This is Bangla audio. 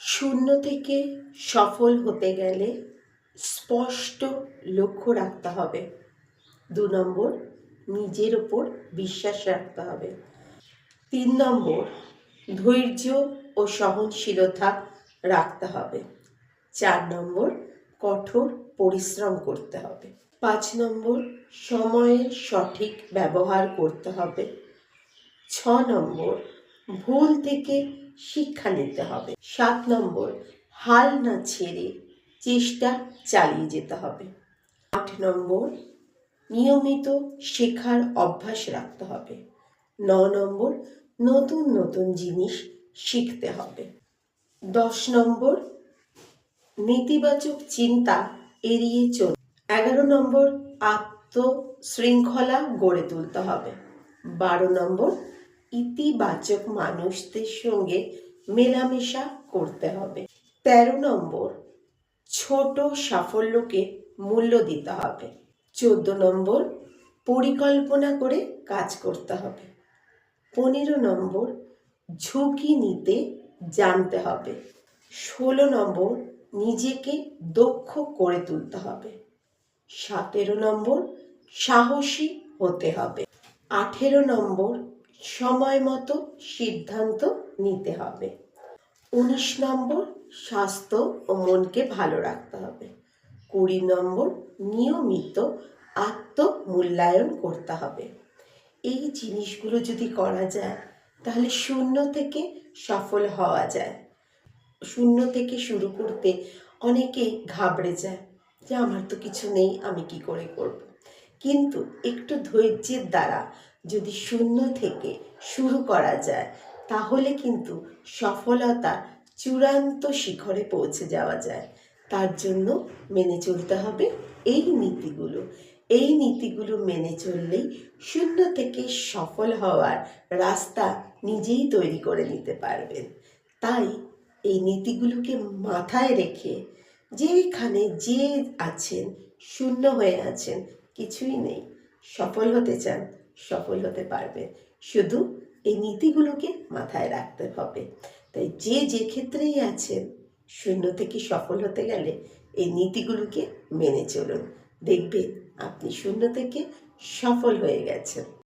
শূন্য থেকে সফল হতে গেলে স্পষ্ট লক্ষ্য রাখতে হবে। দু নম্বর, নিজের ওপর বিশ্বাস রাখতে হবে। তিন নম্বর, ধৈর্য ও সহনশীলতা রাখতে হবে। চার নম্বর, কঠোর পরিশ্রম করতে হবে। পাঁচ নম্বর, সময়ের সঠিক ব্যবহার করতে হবে। ছ নম্বর ভুল থেকে শিক্ষা নিতে হবে। সাত নম্বর, হাল না ছেড়ে চেষ্টা চালিয়ে যেতে হবে। আট নম্বর, নিয়মিত শেখার অভ্যাস রাখতে হবে। ন নম্বর, নতুন নতুন জিনিস শিখতে হবে। দশ নম্বর, নেতিবাচক চিন্তা এড়িয়ে চল। এগারো নম্বর আত্ম শৃঙ্খলা গড়ে তুলতে হবে। বারো নম্বর ইতিবাচক মানুষদের সঙ্গে মেলামেশা করতে হবে। তেরো নম্বর, ছোট সাফল্যকে মূল্য দিতে হবে। চোদ্দ নম্বর, পরিকল্পনা করে কাজ করতে হবে। পনেরো নম্বর, ঝুঁকি নিতে জানতে হবে। ষোলো নম্বর, নিজেকে দক্ষ করে তুলতে হবে। সতেরো নম্বর, সাহসী হতে হবে। আঠেরো নম্বর সময় মতো সিদ্ধান্ত নিতে হবে। উনিশ নম্বর, স্বাস্থ্য ও মনকে ভালো রাখতে হবে। কুড়ি নম্বর, নিয়মিত আত্মমূল্যায়ন করতে হবে। এই জিনিসগুলো যদি করা যায়, তাহলে শূন্য থেকে সফল হওয়া যায়। শূন্য থেকে শুরু করতে অনেকে ঘাবড়ে যায় যে, আমার তো কিছু নেই, আমি কি করে করব? কিন্তু একটু ধৈর্যের দ্বারা যদি শূন্য থেকে শুরু করা যায়, তাহলে কিন্তু সফলতা চূড়ান্ত শিখরে পৌঁছে যাওয়া যায়। তার জন্য মেনে চলতে হবে এই নীতিগুলো। এই নীতিগুলো মেনে চললেই শূন্য থেকে সফল হওয়ার রাস্তা নিজেই তৈরি করে নিতে পারবেন। তাই এই নীতিগুলোকে মাথায় রেখে যেখানে যে আছেন, শূন্য হয়ে আছেন, কিছুই নেই। সফল হতে চান সফল হতে পারবে। শুধু এই নীতিগুলোকে মাথায় রাখতে হবে। তাই যে যে ক্ষেত্রেই আছেন, শূন্য থেকে সফল হতে গেলে এই নীতিগুলোকে মেনে চলুন। দেখবে আপনি শূন্য থেকে সফল হয়ে গেছেন।